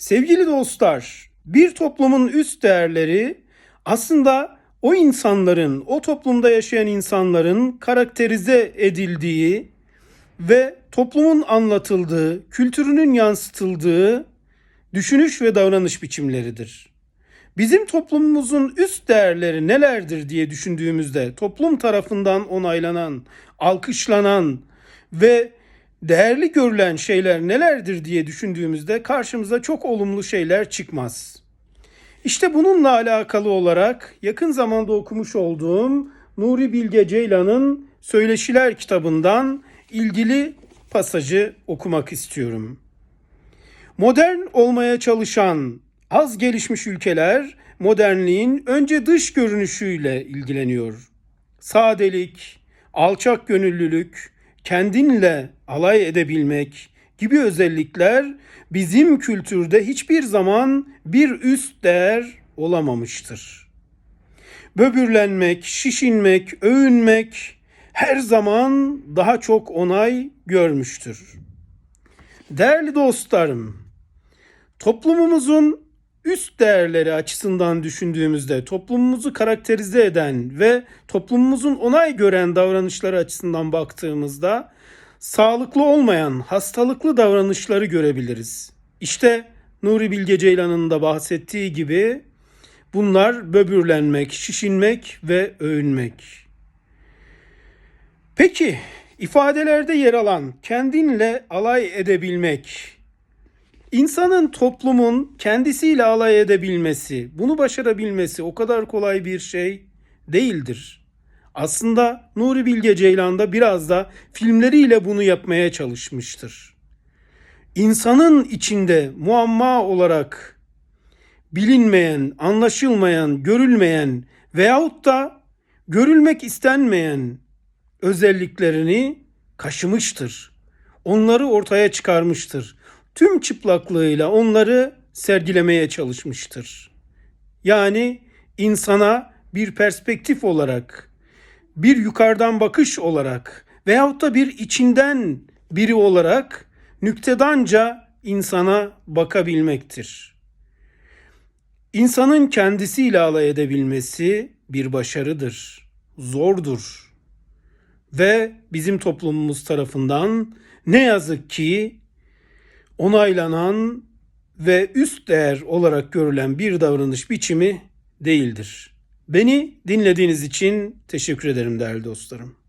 Sevgili dostlar, bir toplumun üst değerleri aslında o insanların, o toplumda yaşayan insanların karakterize edildiği ve toplumun anlatıldığı, kültürünün yansıtıldığı düşünüş ve davranış biçimleridir. Bizim toplumumuzun üst değerleri nelerdir diye düşündüğümüzde toplum tarafından onaylanan, alkışlanan ve değerli görülen şeyler nelerdir diye düşündüğümüzde karşımıza çok olumlu şeyler çıkmaz. İşte bununla alakalı olarak yakın zamanda okumuş olduğum Nuri Bilge Ceylan'ın Söyleşiler kitabından ilgili pasajı okumak istiyorum. Modern olmaya çalışan az gelişmiş ülkeler modernliğin önce dış görünüşüyle ilgileniyor. Sadelik, alçak gönüllülük, kendinle alay edebilmek gibi özellikler bizim kültürde hiçbir zaman bir üst değer olamamıştır. Böbürlenmek, şişinmek, övünmek her zaman daha çok onay görmüştür. Değerli dostlarım, toplumumuzun üst değerleri açısından düşündüğümüzde toplumumuzu karakterize eden ve toplumumuzun onay gören davranışları açısından baktığımızda sağlıklı olmayan hastalıklı davranışları görebiliriz. İşte Nuri Bilge Ceylan'ın da bahsettiği gibi bunlar böbürlenmek, şişinmek ve övünmek. Peki ifadelerde yer alan kendinle alay edebilmek, insanın toplumun kendisiyle alay edebilmesi, bunu başarabilmesi o kadar kolay bir şey değildir. Aslında Nuri Bilge Ceylan da biraz da filmleriyle bunu yapmaya çalışmıştır. İnsanın içinde muamma olarak bilinmeyen, anlaşılmayan, görülmeyen veyahut da görülmek istenmeyen özelliklerini kaşımıştır. Onları ortaya çıkarmıştır. Tüm çıplaklığıyla onları sergilemeye çalışmıştır. Yani insana bir perspektif olarak, bir yukarıdan bakış olarak veyahut da bir içinden biri olarak nüktedanca insana bakabilmektir. İnsanın kendisiyle alay edebilmesi bir başarıdır, zordur ve bizim toplumumuz tarafından ne yazık ki onaylanan ve üst değer olarak görülen bir davranış biçimi değildir. Beni dinlediğiniz için teşekkür ederim değerli dostlarım.